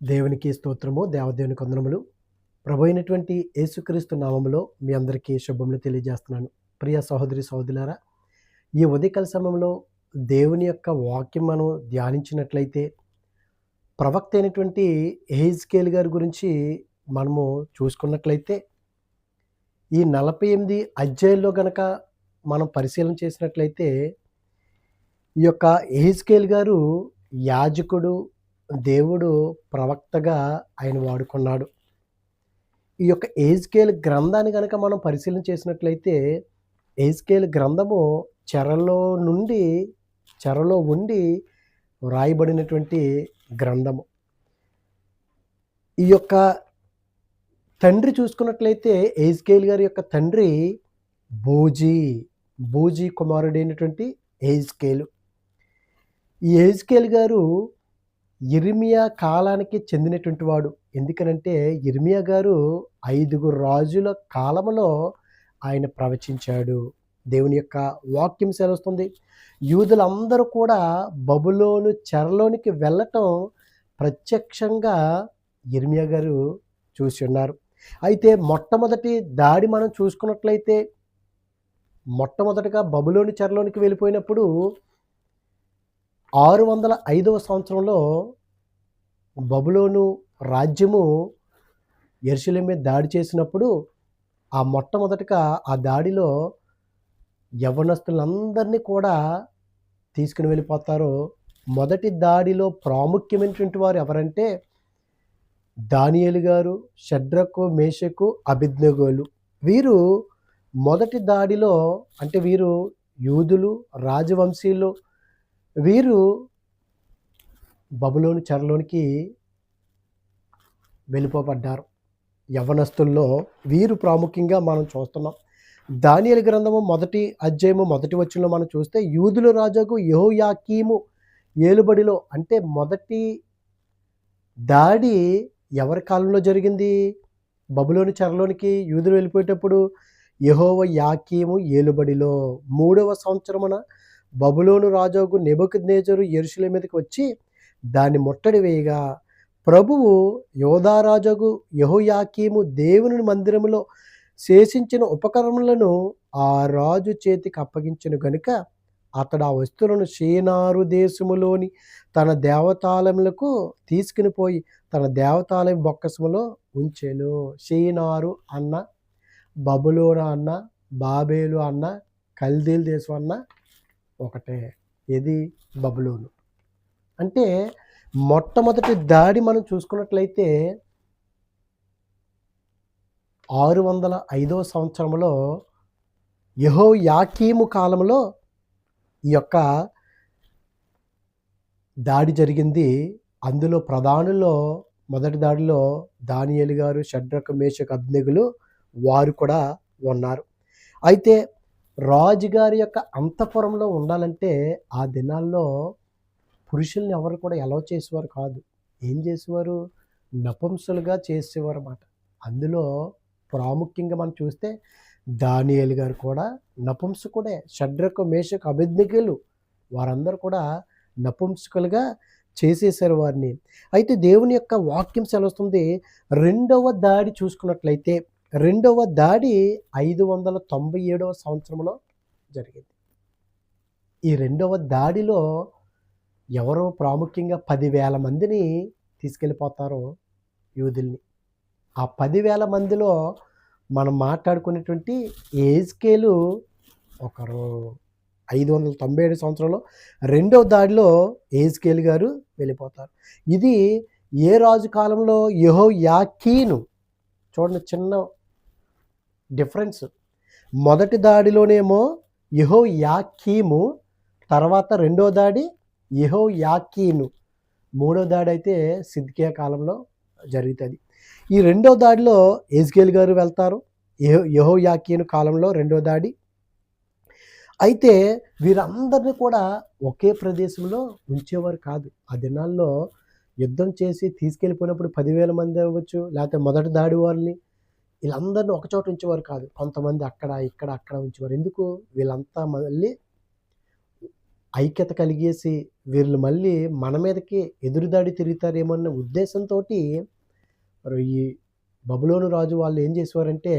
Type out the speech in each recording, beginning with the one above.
దేవునికి స్తోత్రము దేవదేవుని కొందనములు ప్రభు అయినటువంటి యేసుక్రీస్తు నామములో మీ అందరికీ శుభములు తెలియజేస్తున్నాను. ప్రియ సహోదరి సహోదరులారా ఈ ఉదయకాల సమయంలో దేవుని యొక్క వాక్యం మనం ధ్యానించినట్లయితే ప్రవక్త అయినటువంటి ఏజ్కేల్ గారి గురించి మనము చూసుకున్నట్లయితే ఈ నలభై ఎనిమిది అధ్యాయుల్లో గనక మనం పరిశీలన చేసినట్లయితే ఈ యొక్క ఏజ్కేల్ గారు యాజకుడు దేవుడు ప్రవక్తగా ఆయన వాడుకున్నాడు. ఈ యొక్క ఏజ్కేల్ గ్రంథాన్ని కనుక మనం పరిశీలన చేసినట్లయితే ఏజ్కేల్ గ్రంథము చెరలో నుండి చెరలో ఉండి వ్రాయబడినటువంటి గ్రంథము. ఈ యొక్క తండ్రి చూసుకున్నట్లయితే ఏజ్కేల్ గారి యొక్క తండ్రి బూజీ బూజీ కుమారుడైనటువంటి ఏజ్కేలు. ఈ ఏజ్కేల్ గారు ఇర్మియా కాలానికి చెందినటువంటి వాడు. ఎందుకనంటే ఇర్మియా గారు ఐదుగురు రాజుల కాలంలో ఆయన ప్రవచించాడు. దేవుని యొక్క వాక్యం సెలవుస్తుంది. యూదులందరూ కూడా బబులోను చెరలోనికి వెళ్ళటం ప్రత్యక్షంగా ఇర్మియా గారు చూసి ఉన్నారు. అయితే మొట్టమొదటి దాడి మనం చూసుకున్నట్లయితే మొట్టమొదటిగా బబులోని చెరలోనికి వెళ్ళిపోయినప్పుడు ఆరు వందల ఐదవ సంవత్సరంలో బబులోను రాజ్యము ఎరుసలేం మీద దాడి చేసినప్పుడు ఆ మొట్టమొదటిగా ఆ దాడిలో యవనస్తులందరినీ కూడా తీసుకుని వెళ్ళిపోతారు. మొదటి దాడిలో ప్రాముఖ్యమైనటువంటి వారు ఎవరంటే దానియలు గారు షడ్రకు మేషకు అభిజ్ఞగోలు వీరు మొదటి దాడిలో అంటే వీరు యూదులు రాజవంశీయులు వీరు బబులోని చెరలోనికి వెళ్ళిపోబడ్డారు. యవనస్తుల్లో వీరు ప్రాముఖ్యంగా మనం చూస్తున్నాం. దానియల గ్రంథము మొదటి అధ్యాయము మొదటి వచ్చినలో మనం చూస్తే యూదుల రాజాకు యహోయాకీము ఏలుబడిలో అంటే మొదటి దాడి ఎవరి కాలంలో జరిగింది? బబులోని చెరలోనికి యూదులు వెళ్ళిపోయేటప్పుడు యహోవ యాకీము ఏలుబడిలో మూడవ సంవత్సరమున బబులోను రాజుకు నెబుకద్నేజరు ఎరుషుల మీదకి వచ్చి దాన్ని ముట్టడి వేయగా ప్రభువు యోధారాజుకు యహోయాకీము దేవుని మందిరములో శేషించిన ఉపకరణములను ఆ రాజు చేతికి అప్పగించిన గనుక అతడు ఆ వస్తువులను షీనారు దేశములోని తన దేవతాలయములకు తీసుకుని పోయి తన దేవతాలయం బొక్కసములో ఉంచెను. షీనారు అన్న బబులోన అన్న బాబేలు అన్న కల్దీల్ దేశం అన్న ఒకటే. ఇది బబులోను. అంటే మొట్టమొదటి దాడి మనం చూసుకున్నట్లయితే ఆరు వందల ఐదో సంవత్సరంలో యహో యాకీము కాలంలో ఈ యొక్క దాడి జరిగింది. అందులో ప్రధానుల్లో మొదటి దాడిలో దానియలు గారు షడ్రక మేషక అభినగులు వారు కూడా ఉన్నారు. అయితే రాజుగారి యొక్క అంతఃపురంలో ఉండాలంటే ఆ దినాల్లో పురుషుల్ని ఎవరు కూడా ఎలా చేసేవారు కాదు. ఏం చేసేవారు? నపంసులుగా చేసేవారు అన్నమాట. అందులో ప్రాముఖ్యంగా మనం చూస్తే దానియలు గారు కూడా నపంసుకుడే షడ్రకు మేషకు అభిజ్ఞకులు. వారందరూ కూడా నపంసుకులుగా చేసేసారు వారిని. అయితే దేవుని యొక్క వాక్యం సెలవుస్తుంది రెండవ దాడి చూసుకున్నట్లయితే రెండవ దాడి ఐదు వందల తొంభై ఏడవ సంవత్సరంలో జరిగింది. ఈ రెండవ దాడిలో ఎవరో ప్రాముఖ్యంగా పదివేల మందిని తీసుకెళ్ళిపోతారో యూదుల్ని ఆ పదివేల మందిలో మనం మాట్లాడుకునేటువంటి ఏజ్ స్కేలు ఒకరు ఐదు వందల తొంభై ఏడు సంవత్సరంలో రెండవ దాడిలో ఏజ్ స్కేల్ గారు వెళ్ళిపోతారు. ఇది ఏ రాజు కాలంలో యహో యాకీను చూడండి చిన్న డిఫరెన్స్. మొదటి దాడిలోనేమో యహో యాకీము తర్వాత రెండో దాడి యహో యాకీను మూడో దాడి అయితే సిద్కియా కాలంలో జరుగుతుంది. ఈ రెండో దాడిలో ఏజ్గేల్ గారు వెళ్తారు. యహో యాకీను కాలంలో రెండో దాడి. అయితే వీరందరినీ కూడా ఒకే ప్రదేశంలో ఉంచేవారు కాదు. ఆ దినాల్లో యుద్ధం చేసి తీసుకెళ్ళిపోయినప్పుడు పదివేల మంది అవ్వచ్చు లేకపోతే మొదటి దాడి వారిని వీళ్ళందరినీ ఒకచోట ఉంచేవారు కాదు. కొంతమంది అక్కడ ఇక్కడ అక్కడ ఉంచేవారు. ఎందుకు? వీళ్ళంతా మళ్ళీ ఐక్యత కలిగేసి వీళ్ళు మళ్ళీ మన మీదకి ఎదురుదాడి తిరుగుతారేమో ఉద్దేశంతో ఈ బబులోను రాజు వాళ్ళు ఏం చేసేవారంటే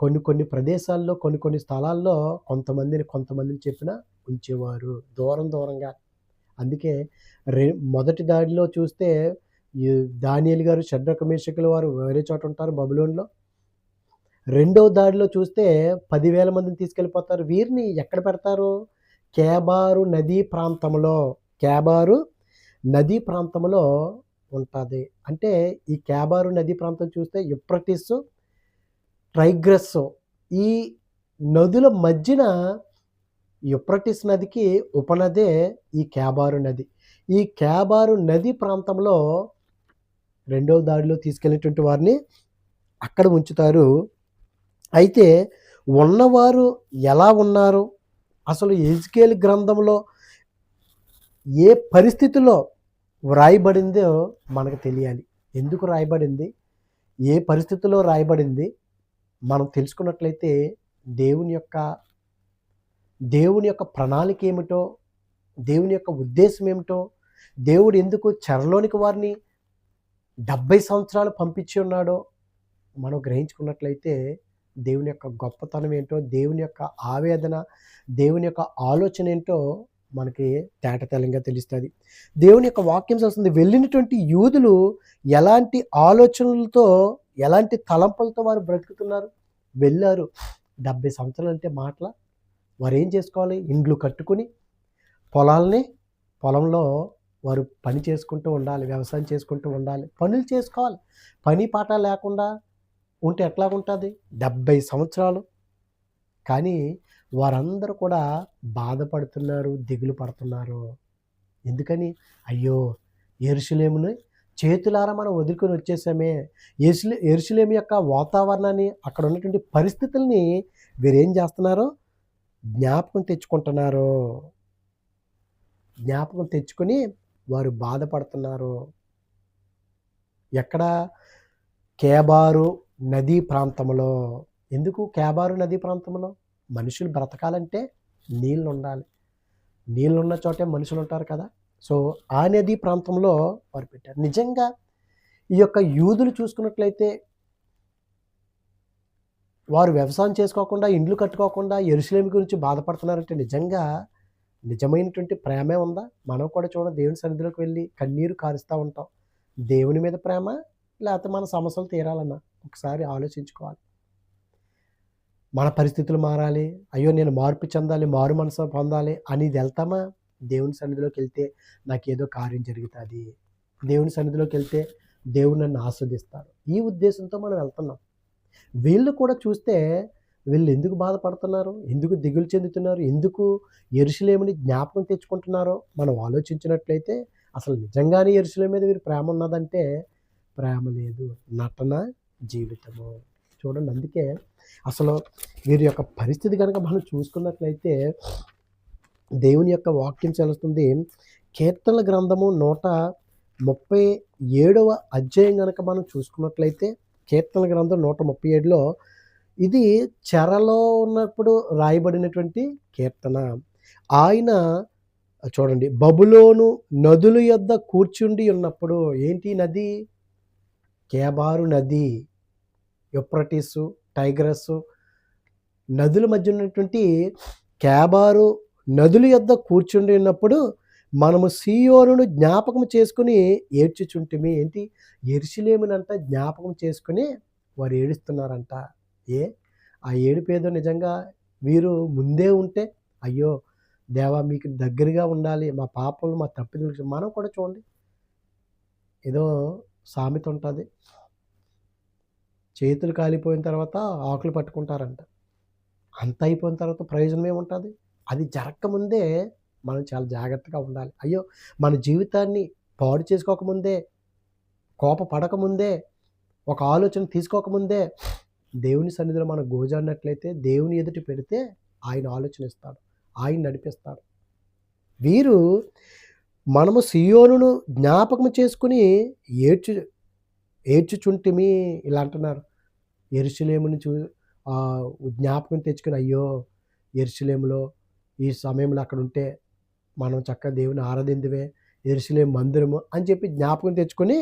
కొన్ని కొన్ని ప్రదేశాల్లో కొన్ని కొన్ని స్థలాల్లో కొంతమందిని కొంతమందిని చెప్పిన ఉంచేవారు. దూరం దూరంగా. అందుకే రె మొదటి దాడిలో చూస్తే ఈ దానియేలు గారు షడ్రకమేషకుల వారు వేరే చోట ఉంటారు బబులోన్లో. రెండవ దాడిలో చూస్తే పదివేల మందిని తీసుకెళ్ళిపోతారు. వీరిని ఎక్కడ పెడతారు? కేబారు నదీ ప్రాంతంలో. కేబారు నదీ ప్రాంతంలో ఉంటుంది. అంటే ఈ కేబారు నదీ ప్రాంతం చూస్తే యుప్రటిస్ ట్రైగ్రస్ ఈ నదుల మధ్యన యుప్రటిస్ నదికి ఉపనదే ఈ కేబారు నది. ఈ కేబారు నది ప్రాంతంలో రెండవ దాడిలో తీసుకెళ్ళినటువంటి వారిని అక్కడ ఉంచుతారు అయితే ఉన్నవారు ఎలా ఉన్నారు? అసలు ఎజ్కేల్ గ్రంథంలో ఏ పరిస్థితిలో వ్రాయబడిందో మనకు తెలియాలి. ఎందుకు రాయబడింది? ఏ పరిస్థితిలో రాయబడింది? మనం తెలుసుకున్నట్లయితే దేవుని యొక్క దేవుని యొక్క ప్రణాళిక ఏమిటో దేవుని యొక్క ఉద్దేశం ఏమిటో దేవుడు ఎందుకు చెరలోనికి వారిని డెబ్భై సంవత్సరాలు పంపించి ఉన్నాడో మనం గ్రహించుకున్నట్లయితే దేవుని యొక్క గొప్పతనం ఏంటో దేవుని యొక్క ఆవేదన దేవుని యొక్క ఆలోచన ఏంటో మనకి తేటతెల్లంగా తెలుస్తుంది. దేవుని యొక్క వాక్యం చూస్తుంది వెళ్ళినటువంటి యూదులు ఎలాంటి ఆలోచనలతో ఎలాంటి తలంపులతో వారు బ్రతుకుతున్నారు? వెళ్ళారు. డెబ్బై సంవత్సరాలు అంటే మాటల? వారు ఏం చేసుకోవాలి? ఇండ్లు కట్టుకుని పొలాల్ని పొలంలో వారు పని చేసుకుంటూ ఉండాలి వ్యవసాయం చేసుకుంటూ ఉండాలి. పనులు చేసుకోవాలి. పని పాట లేకుండా ఉంటే ఎట్లాగుంటుంది? డెబ్బై సంవత్సరాలు. కానీ వారందరూ కూడా బాధపడుతున్నారు దిగులు పడుతున్నారు. ఎందుకని? అయ్యో! ఎరుసలేముని చేతులారా మనం వదులుకొని వచ్చేసామే. ఎరుసలే ఎరుసలేము యొక్క వాతావరణాన్ని అక్కడ ఉన్నటువంటి పరిస్థితుల్ని వీరేం చేస్తున్నారో? జ్ఞాపకం తెచ్చుకుంటున్నారు. జ్ఞాపకం తెచ్చుకొని వారు బాధపడుతున్నారు. ఎక్కడ? కేబారు నదీ ప్రాంతంలో ఎందుకు? కేబారు నదీ ప్రాంతంలో మనుషులు బ్రతకాలంటే నీళ్ళు ఉండాలి నీళ్ళు ఉన్న చోటే మనుషులు ఉంటారు కదా. సో ఆ నదీ ప్రాంతంలో వారు పెట్టారు. నిజంగా ఈ యొక్క యూదులు చూసుకున్నట్లయితే వారు వ్యవసాయం చేసుకోకుండా ఇండ్లు కట్టుకోకుండా ఎరుసలేమి గురించి బాధపడుతున్నారంటే నిజంగా నిజమైనటువంటి ప్రేమే ఉందా? మనం కూడా చూడ దేవుని సన్నిధిలోకి వెళ్ళి కన్నీరు కారుస్తూ ఉంటాం. దేవుని మీద ప్రేమ లేకపోతే మన సమస్యలు తీరాలన్నా. ఒకసారి ఆలోచించుకోవాలి. మన పరిస్థితులు మారాలి. అయ్యో నేను మార్పు చెందాలి మారు మనసు పొందాలి అని వెళ్తామా? దేవుని సన్నిధిలోకి వెళ్తే నాకు ఏదో కార్యం జరుగుతుంది. దేవుని సన్నిధిలోకి వెళ్తే దేవుడు నన్ను ఆస్వాదిస్తారు ఈ ఉద్దేశంతో మనం వెళ్తున్నాం. వీళ్ళు కూడా చూస్తే వీళ్ళు ఎందుకు బాధపడుతున్నారు? ఎందుకు దిగులు చెందుతున్నారు? ఎందుకు ఎరుసలేముని జ్ఞాపకం తెచ్చుకుంటున్నారో మనం ఆలోచించినట్లయితే అసలు నిజంగానే ఎరుసల మీద వీరు ప్రేమ ఉన్నదంటే ప్రేమ లేదు. నటన? జీవితము. చూడండి అందుకే అసలు వీరి యొక్క పరిస్థితి కనుక మనం చూసుకున్నట్లయితే దేవుని యొక్క వాక్యం చెలుస్తుంది కీర్తనల గ్రంథము నూట ముప్పై ఏడవ అధ్యాయం కనుక మనం చూసుకున్నట్లయితే కీర్తన గ్రంథం నూట ముప్పై ఏడులో ఇది చెరలో ఉన్నప్పుడు రాయబడినటువంటి కీర్తన. ఆయన చూడండి బబులోను నదుల యొద్ద కూర్చుండి ఉన్నప్పుడు ఏంటి నది? కేబారు నది. యుప్రటీసు టైగ్రస్ నదుల మధ్య ఉన్నటువంటి కేబారు నదుల యొద్ద కూర్చుండి ఉన్నప్పుడు మనము సీయోను జ్ఞాపకం చేసుకుని ఏడ్చుచుంటిమి. ఏంటి? ఎరుసలేమునంట జ్ఞాపకం చేసుకుని వారు ఏడుస్తున్నారంట. ఏ? ఆ ఏడుపేదో నిజంగా వీరు ముందే ఉంటే అయ్యో దేవా మీకు దగ్గరగా ఉండాలి మా పాపలు మా తప్పిదలు మనం కూడా చూడండి. ఏదో సామెత ఉంటుంది. చేతులు కాలిపోయిన తర్వాత ఆకులు పట్టుకుంటారంట. అంత అయిపోయిన తర్వాత ప్రయోజనం ఏముంటుంది? అది జరగకముందే మనం చాలా జాగ్రత్తగా ఉండాలి. అయ్యో మన జీవితాన్ని పాడు చేసుకోకముందే కోప పడకముందే ఒక ఆలోచన తీసుకోకముందే దేవుని సన్నిధిలో మనం గోజాడినట్లయితే దేవుని ఎదుటి పెడితే ఆయన ఆలోచన ఇస్తాడు ఆయన నడిపిస్తాడు. వీరు మనము సియోనును జ్ఞాపకం చేసుకుని ఏడ్చు ఏడ్చుచుంటిమి ఇలా అంటున్నారు. ఎరుసలేముని చూ జ్ఞాపకం తెచ్చుకుని అయ్యో ఎరుసలేములో ఈ సమయంలో అక్కడ ఉంటే మనం చక్కగా దేవుని ఆరాధిందివే ఎరుసలేం మందిరము అని చెప్పి జ్ఞాపకం తెచ్చుకొని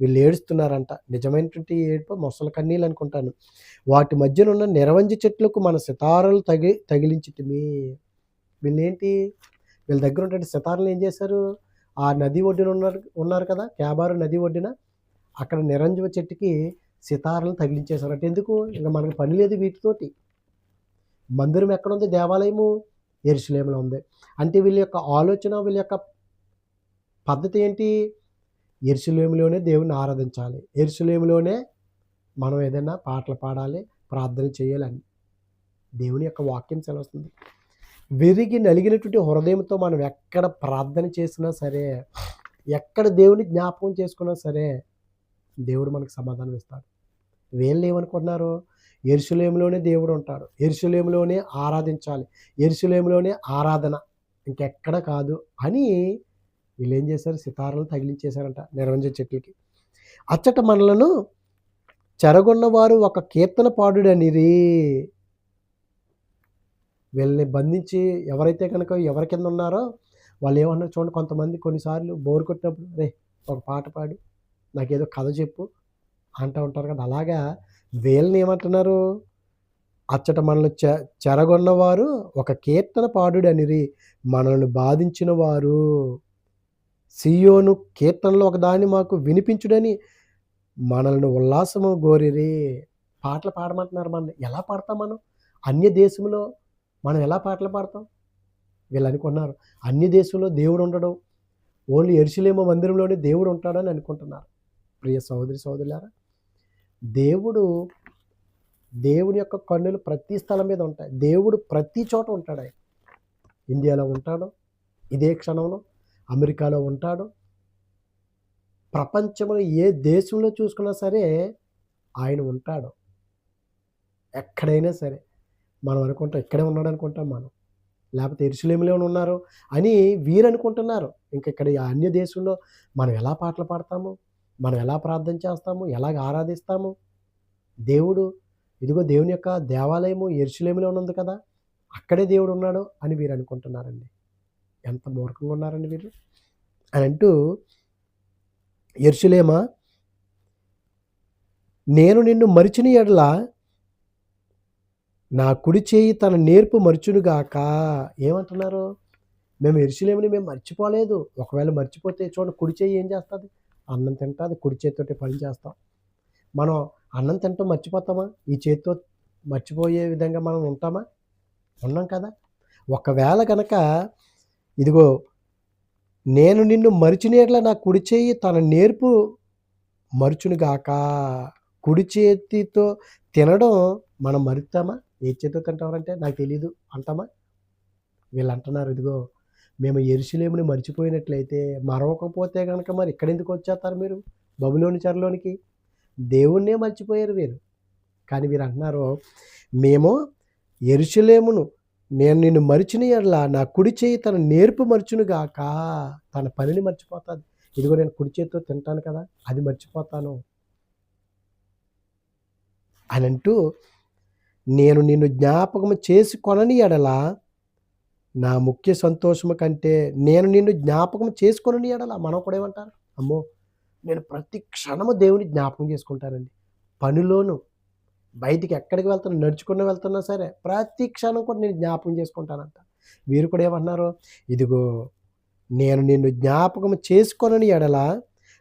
వీళ్ళు ఏడుస్తున్నారంట. నిజమైనటువంటి ఏడుపు మొసల కన్నీళ్ళు అనుకుంటాను. వాటి మధ్యన ఉన్న నిరవంజి చెట్లకు మన సితారాలు తగి తగిలించితిమి. వీళ్ళేంటి? వీళ్ళ దగ్గర ఉన్నటువంటి సితారాలు ఏం చేశారు? ఆ నది ఒడ్డున ఉన్నారు ఉన్నారు కదా క్యాబారు నది ఒడ్డున. అక్కడ నిరంజన చెట్టుకి సితారాలు తగిలించేశారు అంటే ఎందుకు ఇంకా మనకు పని లేదు వీటితోటి. మందిరం ఎక్కడ ఉంది దేవాలయము ఎరుసలేములో ఉంది. అంటే వీళ్ళ యొక్క ఆలోచన వీళ్ళ యొక్క పద్ధతి ఏంటి? ఎరుసలేములోనే దేవుని ఆరాధించాలి. ఎరుసలేములోనే మనం ఏదైనా పాటలు పాడాలి ప్రార్థన చేయాలని దేవుని యొక్క వాక్యం సెలవుస్తుంది. విరిగి నలిగినటువంటి హృదయంతో మనం ఎక్కడ ప్రార్థన చేసినా సరే ఎక్కడ దేవుని జ్ఞాపకం చేసుకున్నా సరే దేవుడు మనకు సమాధానం ఇస్తాడు. వీళ్ళు లేవనుకుంటున్నారు? ఎరుసలేములోనే దేవుడు ఉంటాడు. ఎరుసలేములోనే ఆరాధించాలి. ఎరుసలేములోనే ఆరాధన. ఇంకెక్కడ కాదు అని వీళ్ళు ఏం చేశారు? సితారాలు తగిలించేశారంట నిర్వంజ చెట్లకి అచ్చట మనలను చెరగొన్నవారు ఒక కీర్తన పాడుడనిరి. వీళ్ళని బంధించి ఎవరైతే కనుక ఎవరి కింద ఉన్నారో వాళ్ళు ఏమన్నారు? చూడండి కొంతమంది కొన్నిసార్లు బోరు కొట్టినప్పుడు రే ఒక పాట పాడు. నాకేదో కథ చెప్పు అంటూ ఉంటారు కదా. అలాగా వీళ్ళని ఏమంటున్నారు? అచ్చట మనల్ని చె చెరగొన్నవారు ఒక కీర్తన పాడుడు అనిరి. మనల్ని బాధించిన వారు సియోను కీర్తనలో ఒకదాన్ని మాకు వినిపించుడని మనల్ని ఉల్లాసము గోరిరి పాటలు పాడమంటున్నారు మనం ఎలా పాడతాం మనం? అన్య దేశంలో మనం ఎలా పాటలు పాడతాం? వీళ్ళు అనుకున్నారు. అన్ని దేశంలో దేవుడు ఉండడం. ఓన్లీ ఎరుసలేమో మందిరంలోనే దేవుడు ఉంటాడని అనుకుంటున్నారు. ప్రియ సహోదరి సోదరులారా దేవుడు దేవుని యొక్క కన్నులు ప్రతి స్థలం మీద ఉంటాయి. దేవుడు ప్రతి చోట ఉంటాడు ఆయన. ఇండియాలో ఉంటాడు ఇదే క్షణంలో అమెరికాలో ఉంటాడు. ప్రపంచంలో ఏ దేశంలో చూసుకున్నా సరే ఆయన ఉంటాడు. ఎక్కడైనా సరే మనం అనుకుంటాం ఇక్కడే ఉన్నాడు అనుకుంటాం మనం. లేకపోతే ఎరుసలేములో ఉన్నారు అని వీరు అనుకుంటున్నారు ఇంక ఇక్కడ ఈ అన్య దేశంలో మనం ఎలా పాటలు పాడతాము? మనం ఎలా ప్రార్థన చేస్తాము? ఎలాగ ఆరాధిస్తాము? దేవుడు ఇదిగో దేవుని యొక్క దేవాలయము ఎరుసలేములో ఉన్నది కదా అక్కడే దేవుడు ఉన్నాడు అని వీరు అనుకుంటున్నారండి. ఎంత మూర్ఖంగా ఉన్నారండి వీరు అని అంటూ ఎరుసలేమా నేను నిన్ను మరిచిన ఎడల నా కుడి చేయి తన నేర్పు మర్చునుగాక ఏమంటున్నారు? మేము ఎరుసలేమని మేము మర్చిపోలేదు. ఒకవేళ మర్చిపోతే చూడండి కుడి చేయి ఏం చేస్తుంది? అన్నం తింటుంది కుడి చేతితోటి పని చేస్తాం. మనం అన్నం తింటాం మర్చిపోతామా? ఈ చేతితో మర్చిపోయే విధంగా మనం ఉంటామా? ఉన్నాం కదా. ఒకవేళ కనుక ఇదిగో నేను నిన్ను మరిచినేట్ల నా కుడి చేయి తన నేర్పు మరుచునుగాక. కుడి చేతితో తినడం మనం మరుతామా? ఏ చేతితో తింటామంటే నాకు తెలీదు అంటామా? వీళ్ళు అంటున్నారు ఇదిగో మేము ఎరుసలేముని మర్చిపోయినట్లయితే మరవకపోతే కనుక మరి ఇక్కడ ఎందుకు వచ్చేస్తారు మీరు? బబులోని చెరలోనికి? దేవుణ్ణే మర్చిపోయారు వీరు. కానీ వీరు అంటున్నారు మేము ఎరుసలేమును నేను నిన్ను మరిచిన ఎడల నా కుడి చేయి తన నేర్పు మర్చునుగాక తన పనిని మర్చిపోతుంది ఇదిగో నేను కుడి చేతితో తింటాను కదా అది మర్చిపోతాను. అని అంటూ నేను నిన్ను జ్ఞాపకం చేసుకొనని ఎడల నా ముఖ్య సంతోషము కంటే నేను నిన్ను జ్ఞాపకం చేసుకుని ఎడల మనం కూడా ఏమంటారు? అమ్మో! నేను ప్రతి క్షణము దేవుని జ్ఞాపకం చేసుకుంటానండి. పనిలోను బయటికి ఎక్కడికి వెళ్తున్నా నడుచుకుని వెళ్తున్నా సరే ప్రతి క్షణం కూడా నేను జ్ఞాపకం చేసుకుంటానంట. వీరు కూడా ఏమన్నారు ఇదిగో నేను నిన్ను జ్ఞాపకం చేసుకొనని ఎడల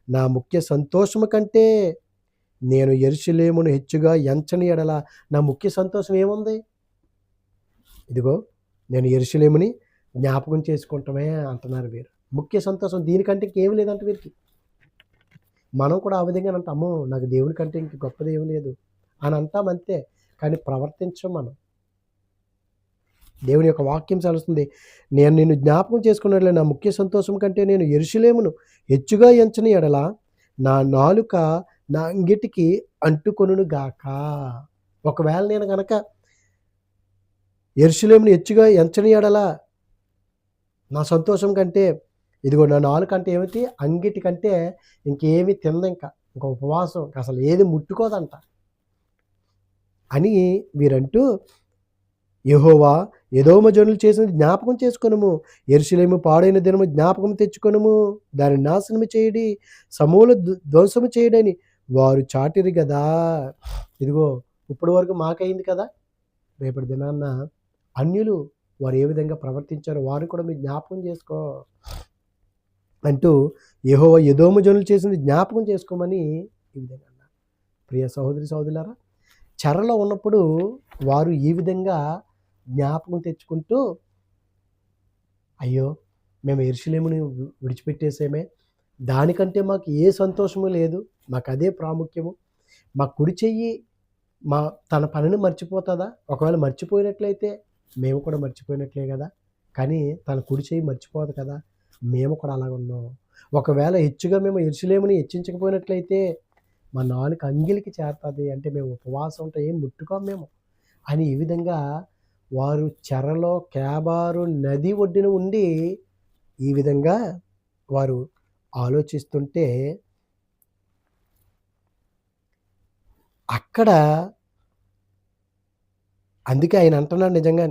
నా ముఖ్య సంతోషము కంటే నేను ఎరుసలేమును హెచ్చుగా ఎంచని ఎడల నా ముఖ్య సంతోషం ఏముంది? ఇదిగో నేను ఎరుసలేముని జ్ఞాపకం చేసుకుంటామే అంటున్నారు వీరు. ముఖ్య సంతోషం దీనికంటే ఇంకేం లేదంట వీరికి. మనం కూడా ఆ విధంగా అంటే అమ్మో నాకు దేవుని కంటే ఇంక గొప్పది ఏమి లేదు. అని అంటాం అంతే కానీ ప్రవర్తించం మనం. దేవుని యొక్క వాక్యం చలుస్తుంది నేను నిన్ను జ్ఞాపకం చేసుకున్నట్లే నా ముఖ్య సంతోషం కంటే నేను ఎరుసలేమును హెచ్చుగా ఎంచని ఎడల నా నాలుక నా అంగిటికి అంటుకొనుగాక ఒకవేళ నేను కనుక ఎరుసలేమును ఎచ్చుగా ఎంచని నా సంతోషం కంటే ఇదిగో నా నాలుగు కంటే ఏమిటి? అంగిటి కంటే ఇంకేమి తింద ఇంకా. ఇంకా ఉపవాసం. అసలు ఏది ముట్టుకోదంట. అని వీరంటూ యహోవా ఎదోమ జనులు చేసినది జ్ఞాపకం చేసుకునము. ఎరుసలేము పాడైన దినము జ్ఞాపకం తెచ్చుకొనము. దాని నాశనము చేయడి సమూల ధ్వంసము చేయడని వారు చాటిరు కదా ఇదిగో ఇప్పటి వరకు మాకైంది కదా? రేపటి దినాన్న అన్యులు వారు ఏ విధంగా ప్రవర్తించారో వారు కూడా మీరు జ్ఞాపకం చేసుకో అంటూ ఏహో యదోము జనులు చేసింది జ్ఞాపకం చేసుకోమని ఈ విధంగా అన్నారు. ప్రియ సహోదరి సహోదరులారా చెరలో ఉన్నప్పుడు వారు ఈ విధంగా జ్ఞాపకం తెచ్చుకుంటూ అయ్యో మేము ఎరుసలేముని విడిచిపెట్టేసేమే. దానికంటే మాకు ఏ సంతోషము లేదు. మాకు అదే ప్రాముఖ్యము. మా కుడి చెయ్యి మా తన పనిని మర్చిపోతుందా? ఒకవేళ మర్చిపోయినట్లయితే మేము కూడా మర్చిపోయినట్లే కదా. కానీ తన కుడి చేయి మర్చిపోదు కదా. మేము కూడా అలాగ ఉన్నాం. ఒకవేళ హెచ్చుగా మేము ఎరుసలేమని హెచ్చించకపోయినట్లయితే మా నాలుక అంగిలికి చేరుతుంది. అంటే మేము ఉపవాసం ఉంటే ఏం ముట్టుకోం మేము. అని ఈ విధంగా వారు చెరలో కేబారు నది ఒడ్డున ఉండి ఈ విధంగా వారు ఆలోచిస్తుంటే అక్కడ అందుకే ఆయన అంటున్నాడు నిజంగా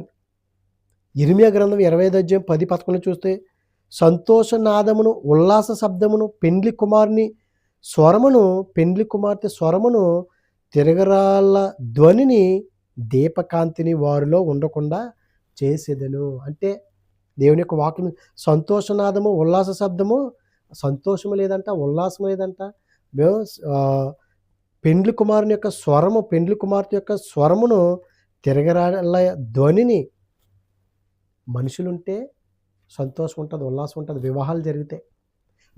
ఇరిమియా గ్రంథం ఇరవై ఐదు అధ్యాయం పది పథకంలో చూస్తే సంతోషనాదమును ఉల్లాస శబ్దమును పెండ్లి కుమారుని స్వరమును పెండ్లి కుమార్తె స్వరమును తిరగరాళ్ళ ధ్వనిని దీపకాంతిని వారిలో ఉండకుండా చేసేదను. అంటే దేవుని యొక్క వాక్యం సంతోషనాదము ఉల్లాస శబ్దము సంతోషము లేదంట ఉల్లాసం లేదంట. మేము పెండ్లి కుమారుని యొక్క స్వరము పెండ్లి కుమార్తె యొక్క స్వరమును తిరగరాళ్ళ ధ్వనిని మనుషులుంటే సంతోషం ఉంటుంది ఉల్లాసం ఉంటుంది వివాహాలు జరిగితే.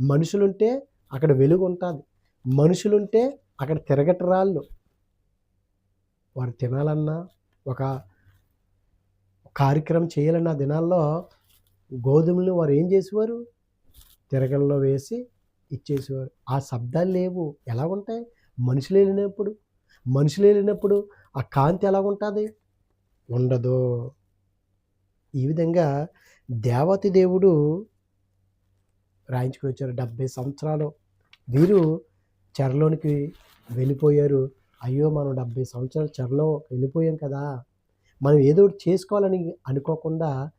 మనుషులుంటే అక్కడ వెలుగు ఉంటుంది మనుషులుంటే అక్కడ తిరగటరాళ్ళు వారు తినాలన్నా ఒక కార్యక్రమం చేయాలన్న దినాల్లో గోధుమలు వారు ఏం చేసేవారు? తిరగల్లో వేసి ఇచ్చేసేవారు. ఆ శబ్దాలు లేవు. ఎలా ఉంటాయి మనుషులు వెళ్ళినప్పుడు మనుషులు వెళ్ళినప్పుడు ఆ కాంతి ఎలా ఉంటుంది ఉండదు. ఈ విధంగా దేవతి దేవుడు రాయించుకుని వచ్చారు. డెబ్బై సంవత్సరాలు వీరు చెరలోనికి వెళ్ళిపోయారు. అయ్యో మనం డెబ్బై సంవత్సరాలు చెరలో వెళ్ళిపోయాం కదా. మనం ఏదో ఒకటి చేసుకోవాలని అనుకోకుండా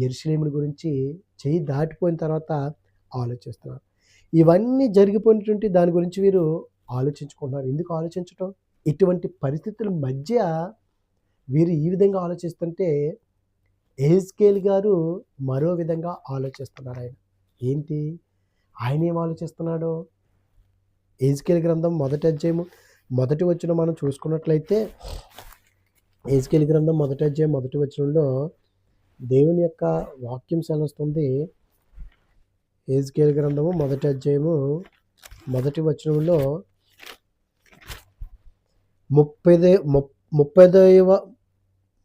ఎరుసలేముని గురించి చెయ్యి దాటిపోయిన తర్వాత ఆలోచిస్తున్నారు. ఇవన్నీ జరిగిపోయినటువంటి దాని గురించి వీరు ఆలోచించుకుంటున్నారు. ఎందుకు ఆలోచించటం? ఇటువంటి పరిస్థితుల మధ్య వీరు ఈ విధంగా ఆలోచిస్తుంటే ఏజ్కేల్ గారు మరో విధంగా ఆలోచిస్తున్నారు ఆయన ఏంటి? ఆయన ఏం ఆలోచిస్తున్నాడు? ఏజ్కేల్ గ్రంథం మొదటి అధ్యాయము మొదటి వచ్చిన మనం చూసుకున్నట్లయితే ఏజ్కేల్ గ్రంథం మొదటి అధ్యాయం మొదటి వచనంలో దేవుని యొక్క వాక్యం సెలవుస్తుంది. ఏజ్కేల్ గ్రంథము మొదటి అధ్యాయము మొదటి వచనంలో ముప్పై ముప్పదైవ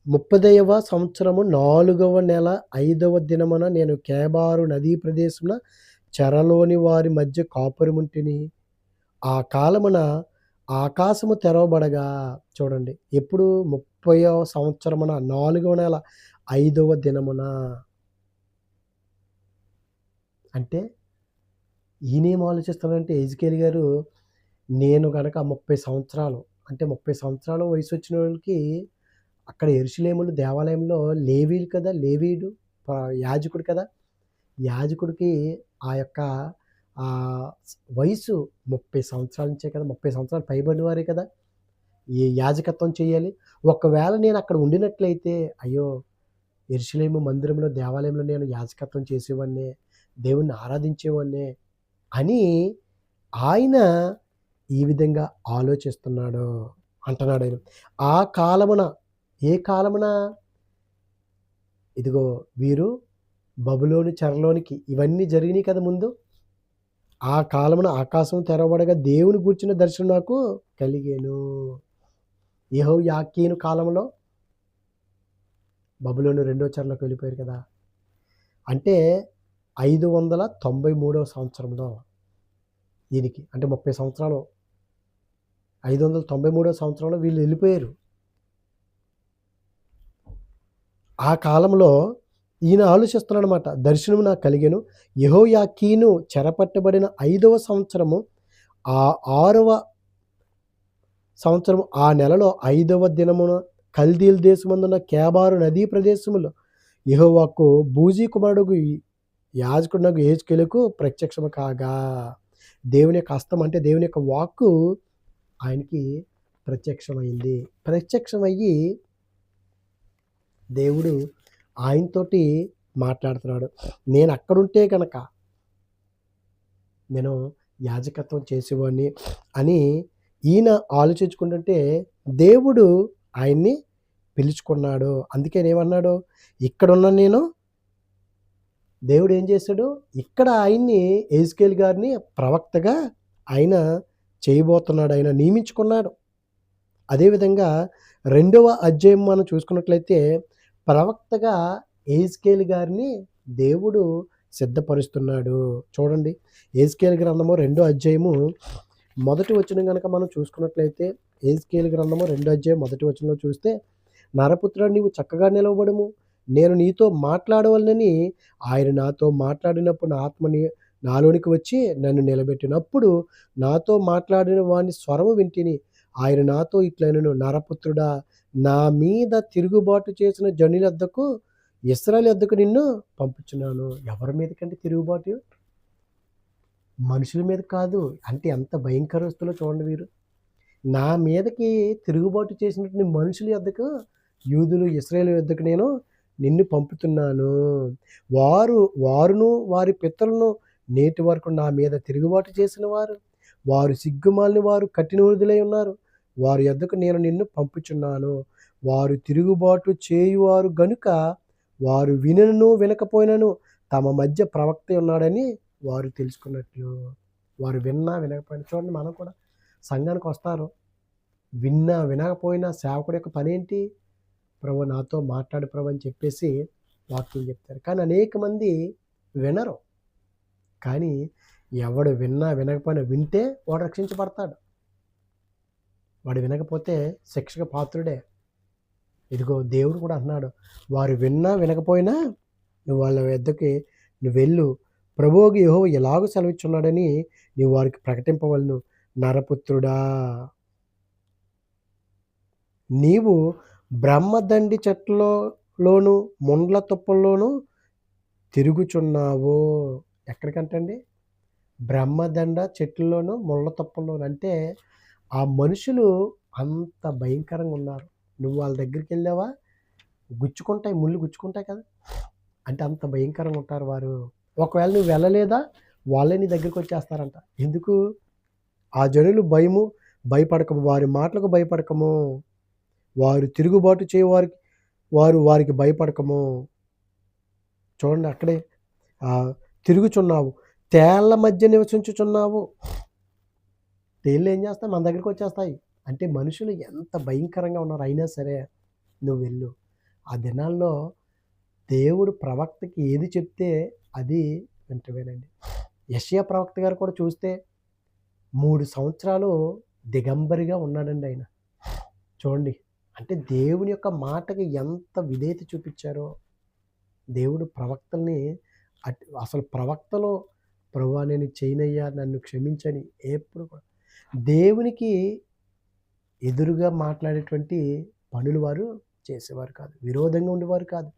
ముప్పదైవ సంవత్సరము నాలుగవ నెల ఐదవ దినమున నేను కేబారు నదీ ప్రదేశమున చెరలోని వారి మధ్య కాపురముంటిని. ఆ కాలమున ఆకాశము తెరవబడగా. చూడండి ఎప్పుడు ముప్పైవ సంవత్సరమున నాలుగవ నెల ఐదవ దినమున. అంటే ఈయనేం ఆలోచిస్తాడంటే ఎజ్కేల్ గారు నేను కనుక ముప్పై సంవత్సరాలు అంటే ముప్పై సంవత్సరాల వయసు వచ్చిన వాళ్ళకి అక్కడ ఎరుసలేములు దేవాలయంలో లేవీలు కదా లేవీడు యాజకుడు కదా. యాజకుడికి ఆ యొక్క వయసు ముప్పై సంవత్సరాల నుంచే కదా ముప్పై సంవత్సరాలు పైబడిన వారే కదా. ఈ యాజకత్వం చేయాలి. ఒకవేళ నేను అక్కడ ఉండినట్లయితే అయ్యో ఎరుసలేము మందిరంలో దేవాలయంలో నేను యాజకత్వం చేసేవాడిని దేవుణ్ణి ఆరాధించేవాడిని అని ఆయన ఈ విధంగా ఆలోచిస్తున్నాడు అంటున్నాడు ఆయన. ఆ కాలమున ఏ కాలమున? ఇదిగో వీరు బబులోని చెరలోనికి ఇవన్నీ జరిగినాయి కదా ముందు. ఆ కాలమున ఆకాశం తెరవబడగా దేవుని కూర్చున్న దర్శనం నాకు కలిగేను. యహో యాకీను కాలంలో బబులోని రెండో చెరలోకి వెళ్ళిపోయారు కదా. అంటే ఐదు వందల తొంభై మూడవ సంవత్సరంలో దీనికి అంటే ముప్పై సంవత్సరాలు ఐదు వందల తొంభై మూడవ సంవత్సరంలో వీళ్ళు వెళ్ళిపోయారు. ఆ కాలంలో ఈయన ఆలోచిస్తున్నాడనమాట దర్శనం నాకు కలిగాను. యహోయాకీను చెరపట్టబడిన ఐదవ సంవత్సరము ఆ ఆరవ సంవత్సరం ఆ నెలలో ఐదవ దినమున కల్దీల్ దేశమందున్న కేబారు నదీ ప్రదేశములో యహోవాకు బూజీ కుమారుడుకు యాజకుడునకు ఏజ్కెలకు ప్రత్యక్షము కాగా. దేవుని యొక్క హస్తం అంటే దేవుని యొక్క వాక్కు ఆయనకి ప్రత్యక్షమైంది. ప్రత్యక్షమయ్యి దేవుడు ఆయనతోటి మాట్లాడుతున్నాడు. నేను అక్కడుంటే కనుక నేను యాజకత్వం చేసేవాడిని అని ఈయన ఆలోచించుకుంటుంటే దేవుడు ఆయన్ని పిలుచుకున్నాడు. అందుకే ఏమన్నాడు? ఇక్కడున్న నేను దేవుడు ఏం చేశాడు? ఇక్కడ ఆయన్ని ఏజ్కేల్ గారిని ప్రవక్తగా ఆయన చేయబోతున్నాడు. ఆయన నియమించుకున్నాడు. అదేవిధంగా రెండవ అధ్యాయం మనం చూసుకున్నట్లయితే ప్రవక్తగా ఏజ్కేల్ గారిని దేవుడు సిద్ధపరుస్తున్నాడు. చూడండి ఏజ్కేల్ గ్రంథము రెండో అధ్యాయము మొదటి వచనం కనుక మనం చూసుకున్నట్లయితే ఏజ్కేల్ గ్రంథము రెండో అధ్యాయం మొదటి వచనంలో చూస్తే నరపుత్ర నీవు చక్కగా నిలవబడము నేను నీతో మాట్లాడవలనని ఆయన నాతో మాట్లాడినప్పుడు నా ఆత్మని నాలోనికి వచ్చి నన్ను నిలబెట్టినప్పుడు నాతో మాట్లాడిన వాని స్వరము వింటిని. ఆయన నాతో ఇట్లైనను నరపుత్రుడా నా మీద తిరుగుబాటు చేసిన జనుల వద్దకు ఇస్రాయల్ వద్దకు నిన్ను పంపుచున్నాను. ఎవరి మీదకంటే తిరుగుబాటు? మనుషుల మీద కాదు. అంటే ఎంత భయంకరస్తులో చూడండి వీరు. నా మీదకి తిరుగుబాటు చేసినటువంటి మనుషుల యొద్దకు యూదులు ఇస్రాయేల్ వద్దకు నేను నిన్ను పంపుతున్నాను. వారు వారును వారి పిత్తలను నేటి వరకు నా మీద తిరుగుబాటు చేసిన వారు వారు సిగ్గుమాలిన వారు కఠిన వృద్ధులై ఉన్నారు. వారి యొద్దకు నేను నిన్ను పంపుచున్నాను. వారు తిరుగుబాటు చేయువారు గనుక వారు వినను వినకపోయినను తమ మధ్య ప్రవక్త ఉన్నాడని వారు తెలుసుకున్నట్లు. వారు విన్నా వినకపోయినా చూడండి మనం కూడా సంఘానికి వస్తారు. విన్నా వినకపోయినా సేవకుడి యొక్క పని ఏంటి ప్రభు నాతో మాట్లాడు ప్రభు అని చెప్పేసి వాక్యం చెప్తారు. కానీ అనేక మంది వినరు. కానీ ఎవడు విన్నా వినకపోయినా వింటే వాడు రక్షించబడతాడు. వాడు వినకపోతే శిక్షకు పాత్రుడే. ఇదిగో దేవుడు కూడా అన్నాడు వారు విన్నా వినకపోయినా నువ్వు వాళ్ళ వద్దకి నువ్వు వెళ్ళు ప్రభువుకి యహో ఎలాగో సెలవిచ్చున్నాడని నువ్వు వారికి ప్రకటింపవలను. నరపుత్రుడా నీవు బ్రహ్మదండి చెట్లలోను ముండ్ల తుప్పల్లోనూ తిరుగుచున్నావు. ఎక్కడికంటండి? బ్రహ్మదండ చెట్లలోను ముళ్ళ తుప్పల్లోను. అంటే ఆ మనుషులు అంత భయంకరంగా ఉన్నారు. నువ్వు వాళ్ళ దగ్గరికి వెళ్ళావా గుచ్చుకుంటాయి ముళ్ళు గుచ్చుకుంటాయి కదా. అంటే అంత భయంకరంగా ఉంటారు వారు. ఒకవేళ నువ్వు వెళ్ళలేదా? వాళ్ళే నీ దగ్గరికి వచ్చేస్తారంట. ఎందుకు? ఆ జనులు భయము భయపడకము. వారి మాటలకు భయపడకము. వారు తిరుగుబాటు చేయవారికి వారు వారికి భయపడకము. చూడండి అక్కడే. తిరుగుచున్నావు. తేళ్ళ మధ్య నివసించుచున్నావు. తేళ్ళు ఏం చేస్తాయి? మన దగ్గరికి వచ్చేస్తాయి. అంటే మనుషులు ఎంత భయంకరంగా ఉన్నారు అయినా సరే నువ్వు వెళ్ళు. ఆ దినాల్లో దేవుడు ప్రవక్తకి ఏది చెప్తే అది వింటవేనండి. యషియా ప్రవక్త గారు కూడా చూస్తే మూడు సంవత్సరాలు దిగంబరిగా ఉన్నాడండి ఆయన. చూడండి. అంటే దేవుని యొక్క మాటకి ఎంత విధేయత చూపించారో దేవుడు ప్రవక్తల్ని అట్ అసలు ప్రవక్తలో ప్రభు నేను చేయనయ్యా నన్ను క్షమించని ఎప్పుడు కూడా దేవునికి ఎదురుగా మాట్లాడేటువంటి పనులు వారు చేసేవారు కాదు. విరోధంగా ఉండేవారు కాదు.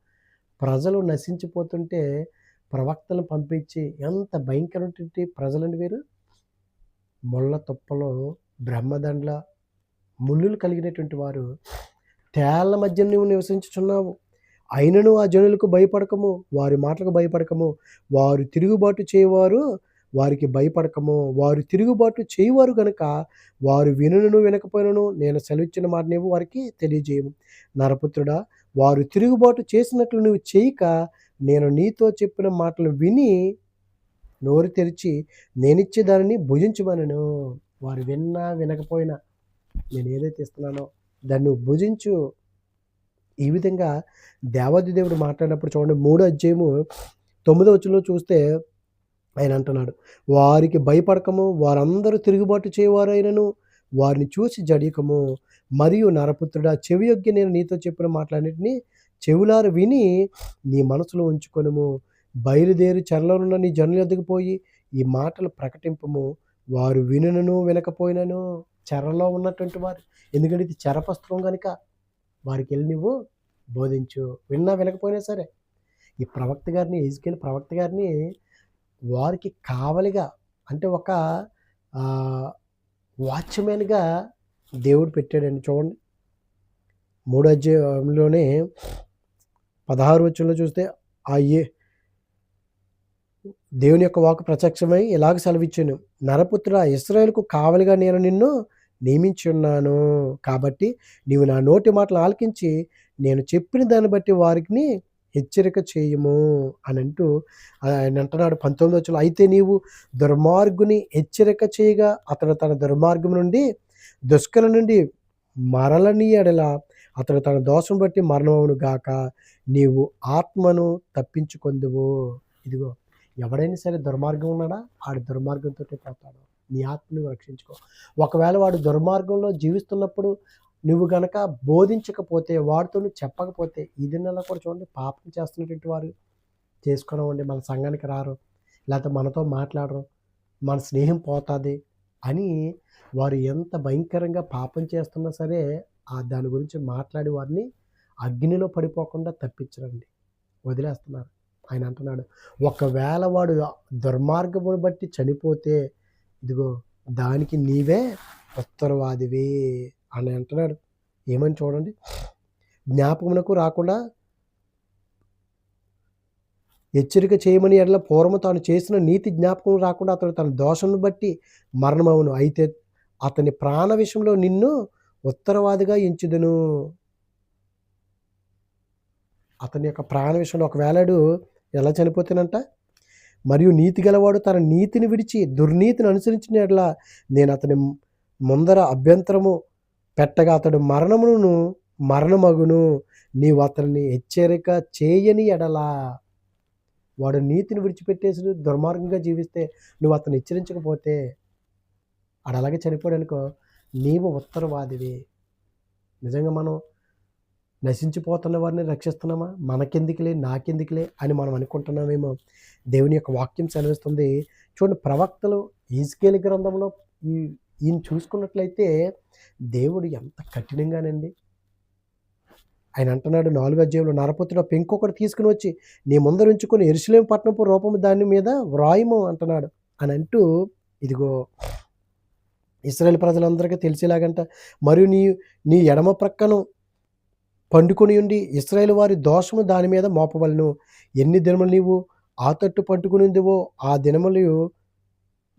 ప్రజలు నశించిపోతుంటే ప్రవక్తలను పంపించి ఎంత భయంకరమైనటువంటి ప్రజలని వీరు. ముళ్ళ తుప్పలో బ్రహ్మదండ్ల ముళ్ళులు కలిగినటువంటి వారు తేళ్ళ మధ్య నువ్వు నివసించుచున్నావు. అయినను ఆ జనులకు భయపడకము వారి మాటలకు భయపడకము వారు తిరుగుబాటు చేయవారు వారికి భయపడకము. వారు తిరుగుబాటు చేయవారు గనుక వారు వినును వినకపోయినను నేను సెలవిచ్చిన మాట నీవు వారికి తెలియజేయము. నరపుత్రుడా వారు తిరుగుబాటు చేసినట్లు నువ్వు చేయక నేను నీతో చెప్పిన మాటలు విని నోరు తెరిచి నేనిచ్చే దానిని భుజించమనను వారు విన్నా వినకపోయినా నేను ఏదైతే ఇస్తున్నానో దాన్ని నువ్వు భుజించు. ఈ విధంగా దేవాది దేవుడు మాట్లాడినప్పుడు చూడండి మూడో అధ్యాయము తొమ్మిదో వచ్చులో చూస్తే ఆయన అంటున్నాడు. వారికి భయపడకము వారందరూ తిరుగుబాటు చేయవారైనను వారిని చూసి జడియకము. మరియు నరపుత్రుడా చెవి యొగ్గి నేను నీతో చెప్పిన మాటలన్నింటినీ చెవులారు విని నీ మనసులో ఉంచుకొనుము. బయలుదేరి చెరలోనున్న నీ జనుల ఎద్దకు పోయి ఈ మాటలు ప్రకటింపము. వారు వినను వినకపోయినను చెరలో ఉన్నటువంటి వారు. ఎందుకంటే ఇది చెరపస్త్రం కనుక వారికి వెళ్ళి నువ్వు బోధించు. విన్నా వినకపోయినా సరే. ఈ ప్రవక్త గారిని ఎజ్కేల్ ప్రవక్త గారిని వారికి కావలిగా అంటే ఒక వాచ్మెన్గా దేవుడు పెట్టాడండి చూడండి. మూడో అధ్యాయంలోనే పదహారు వచ్చంలో చూస్తే ఆ ఏ దేవుని యొక్క వాకు ప్రత్యక్షమై ఇలాగ సెలవిచ్చాను? నరపుత్ర ఇస్రాయేల్కు కావలిగా నేను నిన్ను నియమించి ఉన్నాను. కాబట్టి నీవు నా నోటి మాటలు ఆలకించి నేను చెప్పిన దాన్ని బట్టి వారికి హెచ్చరిక చేయము అని అంటూ ఆయన అంటున్నాడు పంతొమ్మిది వచ్చిన అయితే నీవు దుర్మార్గుని హెచ్చరిక చేయగా అతడు తన దుర్మార్గం నుండి దుష్కల నుండి మరలని ఎడల అతడు తన దోషం బట్టి మరణమవును గాక నీవు ఆత్మను తప్పించుకొందువు. ఇదిగో ఎవడైనా సరే దుర్మార్గం ఉన్నాడా? ఆడి దుర్మార్గంతో పోతాడు. నీ ఆత్మను రక్షించుకో. ఒకవేళ వాడు దుర్మార్గంలో జీవిస్తున్నప్పుడు నువ్వు గనక బోధించకపోతే వాడితో నువ్వు చెప్పకపోతే ఈ దినాల్లో కూడా చూడండి పాపం చేస్తున్నటువంటి వారు చేసుకున్నామండి మన సంఘానికి రారు లేకపోతే మనతో మాట్లాడరు మన స్నేహం పోతుంది అని వారు ఎంత భయంకరంగా పాపం చేస్తున్నా సరే ఆ దాని గురించి మాట్లాడి వారిని అగ్నిలో పడిపోకుండా తప్పించరండి. వదిలేస్తున్నారు. ఆయన అంటున్నాడు ఒకవేళ వాడు దుర్మార్గమును బట్టి చనిపోతే ఇదిగో దానికి నీవే ఉత్తరవాదివి. అని అంటున్నాడు ఏమని చూడండి? జ్ఞాపకమునకు రాకుండా హెచ్చరిక చేయమని ఎడల పూర్వము తాను చేసిన నీతి జ్ఞాపకం రాకుండా అతడు తన దోషం బట్టి మరణమవును. అయితే అతని ప్రాణ విషయంలో నిన్ను ఉత్తరవాదిగా ఎంచుదును. అతని యొక్క ప్రాణ విషయంలో ఒకవేళడు ఎలా చనిపోతేనంట మరియు నీతి గలవాడు తన నీతిని విడిచి దుర్నీతిని అనుసరించిన నేను అతని ముందర అభ్యంతరము పెట్టగా అతడు మరణమును మరణమగును నీవు అతన్ని హెచ్చరిక చేయని ఎడలా. వాడు నీతిని విడిచిపెట్టేసి దుర్మార్గంగా జీవిస్తే నువ్వు అతను హెచ్చరించకపోతే ఆడు అలాగే చనిపోయాడనుకో నీవు ఉత్తరవాదివి. నిజంగా మనం నశించిపోతున్న వారిని రక్షిస్తున్నామా? మనకెందుకులే నాకెందుకులే అని మనం అనుకుంటున్నామేమో. దేవుని యొక్క వాక్యం సెలవిస్తుంది. చూడండి ప్రవక్తలు ఈజ్కేలి గ్రంథంలో ఈ ఈయన చూసుకున్నట్లయితే దేవుడు ఎంత కఠినంగానండి. ఆయన అంటున్నాడు నాలుగు అధ్యాయంలో నరపుత్రుడు పెంకొకటి తీసుకుని వచ్చి నీ ముందరుంచుకొని ఎరుసలేం పట్టణపు రూపము దాని మీద వ్రాయము అంటున్నాడు. అని అంటూ ఇదిగో ఇస్రాయల్ ప్రజలందరికీ తెలిసేలాగంట మరియు నీ నీ ఎడమ ప్రక్కను పండుకొని ఉండి ఇస్రాయేల్ వారి దోషము దాని మీద మోపవలను. ఎన్ని దినములు నీవు ఆ తట్టు పండుకునిందివో ఆ దినములు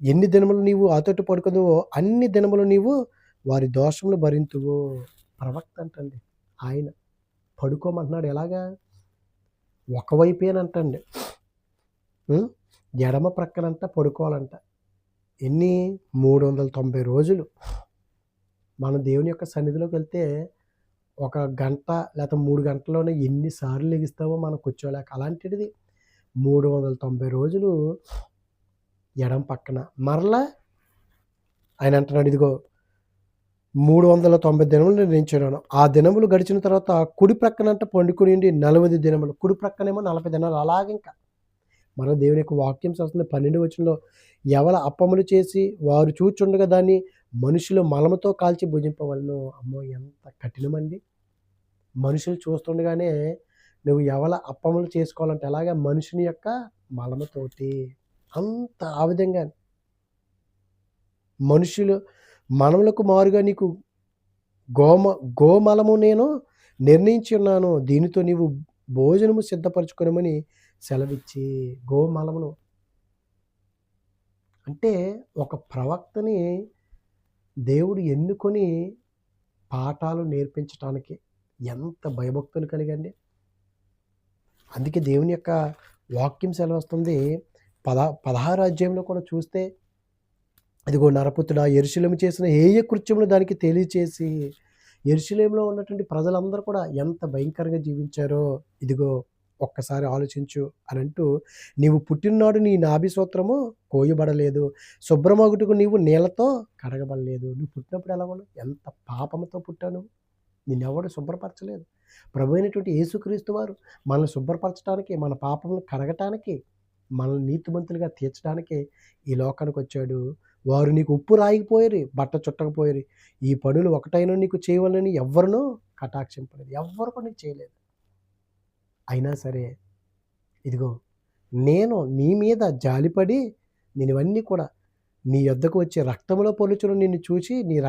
ఎన్ని దినములు నీవు ఆ తట్టు పడుకుందువో అన్ని దినములు నీవు వారి దోషములు భరింతువు. ప్రవక్త అంటండి ఆయన పడుకోమంటున్నాడు ఎలాగా? ఒకవైపేనంటండి. ఎడమ ప్రక్కనంట పడుకోవాలంట. ఎన్ని? మూడు వందల తొంభై రోజులు. మన దేవుని యొక్క సన్నిధిలోకి వెళ్తే ఒక గంట లేకపోతే మూడు గంటల్లోనే ఎన్నిసార్లు లెగిస్తామో మనం కూర్చోలేక అలాంటిది. మూడు వందల తొంభై రోజులు ఎడం పక్కన. మరలా ఆయన అంటున్నాడు ఇదిగో మూడు వందల తొంభై దినములు నిర్ణయించాను ఆ దినములు గడిచిన తర్వాత కుడి ప్రక్కన ప్రక్కనంట పండుకుని నలభై దినములు. కుడి ప్రక్కనేమో నలభై దినాలు అలాగే ఇంకా. మన దేవుని యొక్క వాక్యం వస్తుంది పన్నెండు వచనంలో ఎవల అప్పములు చేసి వారు చూచుండగా దాన్ని మనుషులు మలముతో కాల్చి భుజింపవలను. అమ్మో ఎంత కఠినమండి. మనుషులు చూస్తుండగానే నువ్వు ఎవల అప్పములు చేసుకోవాలంటే ఎలాగ మనుషుని యొక్క మలముతోటి అంత ఆ విధంగా మనుషులు మనములకు మారుగా నీకు గోమ గోమలము నేను నిర్ణయించి ఉన్నాను. దీనితో నీవు భోజనము సిద్ధపరచుకోనమని సెలవిచ్చి గోమలమును అంటే ఒక ప్రవక్తని దేవుడు ఎన్నుకొని పాఠాలు నేర్పించటానికి ఎంత భయభక్తులు కలిగండి. అందుకే దేవుని యొక్క వాక్యం సెలవస్తుంది. పద పదహారు అధ్యాయంలో కూడా చూస్తే ఇదిగో నరపుత్రుడు ఎరుశలేము చేసిన ఏయ కృత్యములు దానికి తెలియచేసి ఎరుశలేంలో ఉన్నటువంటి ప్రజలందరూ కూడా ఎంత భయంకరంగా జీవించారో ఇదిగో ఒక్కసారి ఆలోచించు అని అంటూ నీవు పుట్టిననాడు నీ నాభిసూత్రము కోయబడలేదు శుభ్రమగుటకు నీవు నీళ్ళతో కడగబడలేదు. నువ్వు పుట్టినప్పుడు ఎలా ఉన్నావు? ఎంత పాపంతో పుట్టాను నిన్నెవడు శుభ్రపరచలేదు? ప్రభు అయినటువంటి యేసుక్రీస్తు వారు మనల్ని శుభ్రపరచడానికి మన పాపములు కడగటానికి మనల్ని నీతిమంతులుగా తీర్చడానికి ఈ లోకానికి వచ్చాడు. వారు నీకు ఉప్పు రాయిపోయారు బట్ట చుట్టకపోయారు. ఈ పనులు ఒకటైనా నీకు చేయవాలని ఎవరినో కటాక్షింపలేదు. ఎవ్వరు కూడా నీకు చేయలేదు. అయినా సరే ఇదిగో నేను నీ మీద జాలిపడి నేను ఇవన్నీ కూడా నీ యొద్దకు వచ్చే రక్తంలో పొలుచును నిన్ను చూసి నీ రక్త